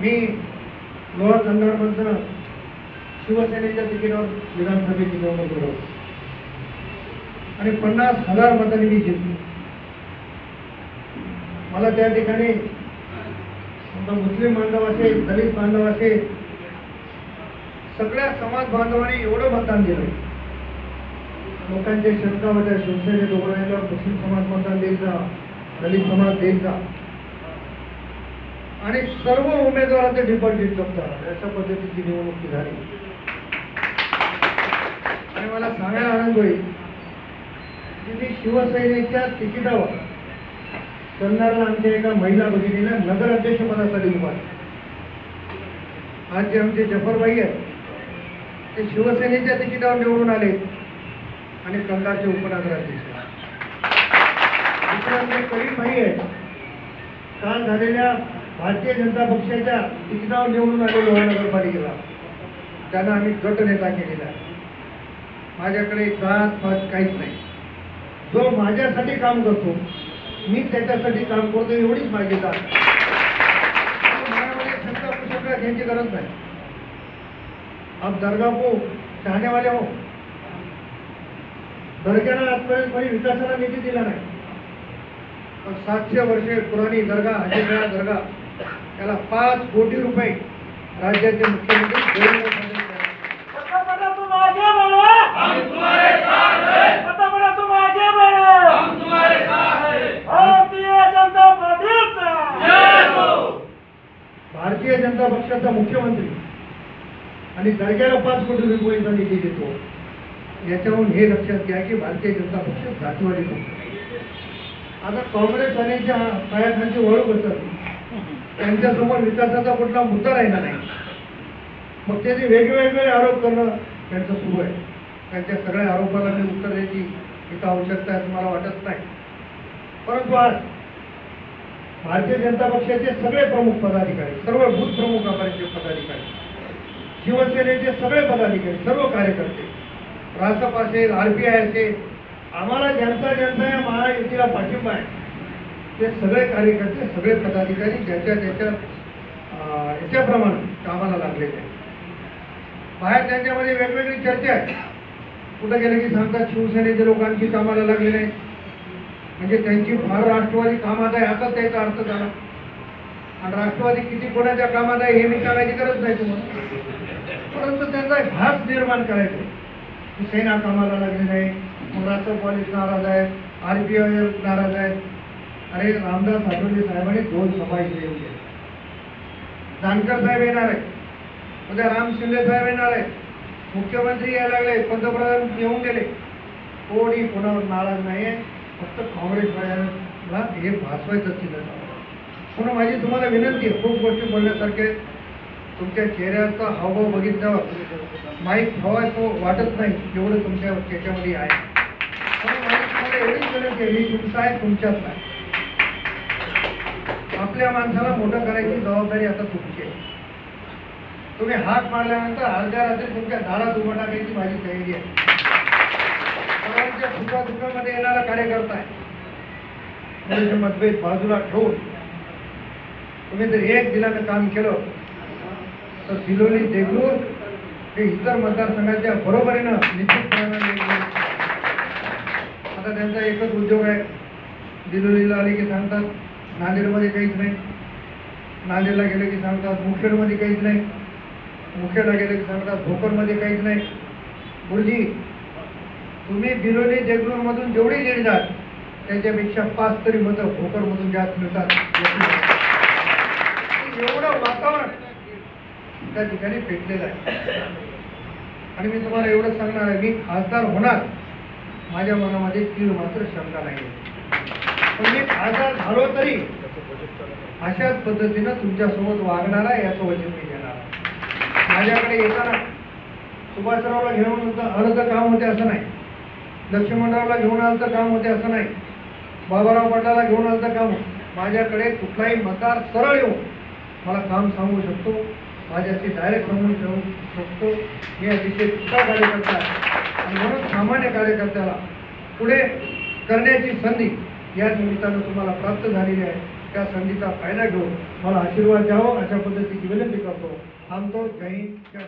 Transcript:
मी lower कन्नडमधनं शिवसेनेच्या तिकीटावर विधानसभेची निवडणूक लढवतो आणि पन्नास हजार मतांनी मी जिंकलो. मला त्या ठिकाणी समजा मुस्लिम बांधव असेल दलित बांधव असेल सगळ्या समाज बांधवांनी एवढं मतदान दिलं. लोकांच्या शंका होत्या शिवसेनेत उभं राहिलं मुस्लिम समाज मतदान देईल का? दलित समाज देईल का? आणि सर्व उमेदवारांचे डिपॉझिट जप्त अशा पद्धतीची निवडणूक झाली. आणि मला सांगायला आनंद होईल की मी शिवसेनेच्या तिकिटावर कन्नडला आमच्या एका महिला भगिनीला नगर अध्यक्षपदासाठी उभा आज जे आमचे जफरबाई आहेत ते शिवसेनेच्या तिकिटावर निवडून आले आणि कंधारचे उपनगराध्यक्ष. दुसरे आमचे करीम भाई आहेत. काल झालेल्या भारतीय जनता पक्षाच्या तिकिटावर निवडून आले लोहा नगरपालिकेला. त्यांना आम्ही गट नेता केलेला आहे. माझ्याकडे जात पात काहीच नाही. जो माझ्यासाठी काम करतो मी त्याच्यासाठी काम करतो एवढीच माझी जात. मनामध्ये शंका कुशंका घ्यायची गरज नाही. आप दर्गा को चाहने हो. दर्ग्याला आजपर्यंत कोणी विकासाला निधी दिला नाही. पण सातशे वर्षे पुराणी दर्गा हजेरा दर्गा त्याला पाच कोटी रुपये राज्याचे मुख्यमंत्री देवेंद्र हैं हैं भारतीय जनता पार्टी का जय भारतीय जनता पक्षाचा मुख्यमंत्री. आणि दर्ग्याला पाच कोटी रुपयांचा निधी देतो. याच्यावरून हे लक्षात घ्या की भारतीय जनता पक्ष जातीवादी पक्ष आता काँग्रेस आणि ज्या पायाखालची वळू बसत त्यांच्यासमोर विकासाचा कुठला मुद्दा राहिला नाही. मग त्याचे वेगवेगळे आरोप करणं त्यांचं सुरू आहे. त्यांच्या सगळ्या आरोपाला मी उत्तर द्यायची इथं आवश्यकता आहे असं मला वाटत नाही. परंतु आज भारतीय जनता पक्षाचे सगळे प्रमुख पदाधिकारी सर्व बूथ प्रमुख आघाडीचे पदाधिकारी शिवसेनेचे सगळे पदाधिकारी सर्व कार्यकर्ते रासप असेल आर पी आय असेल आम्हाला ज्यांचा ज्यांचा या महायुतीला पाठिंबा आहे. ते सगळे कार्यकर्ते सगळे पदाधिकारी ज्याच्या ज्याच्या याच्याप्रमाणे कामाला लागलेले आहेत बाहेर त्यांच्यामध्ये वेगवेगळी चर्चा आहे कुठं गेलं की सांगतात शिवसेनेचे लोकांची कामाला लागले नाही. म्हणजे त्यांची फार राष्ट्रवादी कामात आहे असाच त्याचा अर्थ झाला. आणि राष्ट्रवादी किती कोणाच्या कामात आहे हे मी सांगायची गरज नाही तुम्हाला. परंतु त्यांचा भास निर्माण करायचा की सेना कामाला लागली नाही मग कॉलेज नाराज आहे आर पी आय नाराज आहे अरे रामदास आठवले साहेबांनी दोन सभा इथे येऊन दिल्या. जानकर साहेब येणार आहे उद्या राम शिंदे साहेब येणार आहे मुख्यमंत्री यायला लागले पंतप्रधान येऊन गेले. कोणी कोणावर नाराज नाही आहे फक्त काँग्रेसवाल्याला हे भासवायचं चिन्ह म्हणून माझी तुम्हाला विनंती आहे खूप गोष्टी बोलण्यासारखे तुमच्या चेहऱ्याचा हावभाव बघितल्यावर माईक हवायचं वाटत नाही जेवढं तुमच्या त्याच्यामध्ये आहे. म्हणून माझी तुम्हाला एवढीच विनंती आहे ही तुमचा आहे तुमच्यात नाही आपल्या माणसाला मोठं करायची जबाबदारी आता तुमची आहे. तुम्ही हात मारल्यानंतर अर्ध्या रात्री तुमच्या दारात उभं टाकायची माझी तयारी आहे. सर्वांच्या सुखादुखामध्ये येणारा कार्यकर्ता आहे मतभेद बाजूला ठेवून तुम्ही जर एक दिलानं काम केलं तर बिलोली देगलूर हे इतर मतदारसंघाच्या बरोबरीनं निश्चितपणानं आता त्यांचा एकच उद्योग आहे. दिलोलीला आले की सांगतात नांदेडमध्ये काहीच नाही. नांदेडला गेलं की सांगतात मुखेडमध्ये काहीच नाही. मुखेडला गेलं की सांगतात भोकरमध्ये काहीच नाही. गुरुजी तुम्ही बिरोली देगलूरमधून जेवढी लीड जाल त्याच्यापेक्षा पाच तरी मतं भोकरमधून जास्त मिळतात. एवढं वातावरण त्या ठिकाणी पेटलेलं आहे. आणि मी तुम्हाला एवढं सांगणार आहे मी खासदार होणार माझ्या मनामध्ये तीळ मात्र शंका नाही तुम्ही मी खासदार झालो तरी अशाच पद्धतीनं तुमच्यासोबत वागणार आहे याचं वचन मी घेणार आहे. माझ्याकडे येताना सुभाषरावला घेऊन होतं काम होते असं नाही. लक्ष्मणरावला घेऊन आलं तर काम होते असं नाही. बाबाराव पाटलाला घेऊन आलं तर काम माझ्याकडे कुठलाही मतदार सरळ येऊन मला काम सांगू शकतो माझ्याशी डायरेक्ट सांगून ठेवू शकतो. मी अतिशय तुका कार्यकर्ता आहे. आणि म्हणून सामान्य कार्यकर्त्याला पुढे करण्याची संधी या निमित्तानं तुम्हाला प्राप्त झालेली आहे. त्या संधीचा फायदा घेऊन मला आशीर्वाद द्यावा. अशा पद्धतीची विनंती करतो. थांबतो. जय हिंद. जय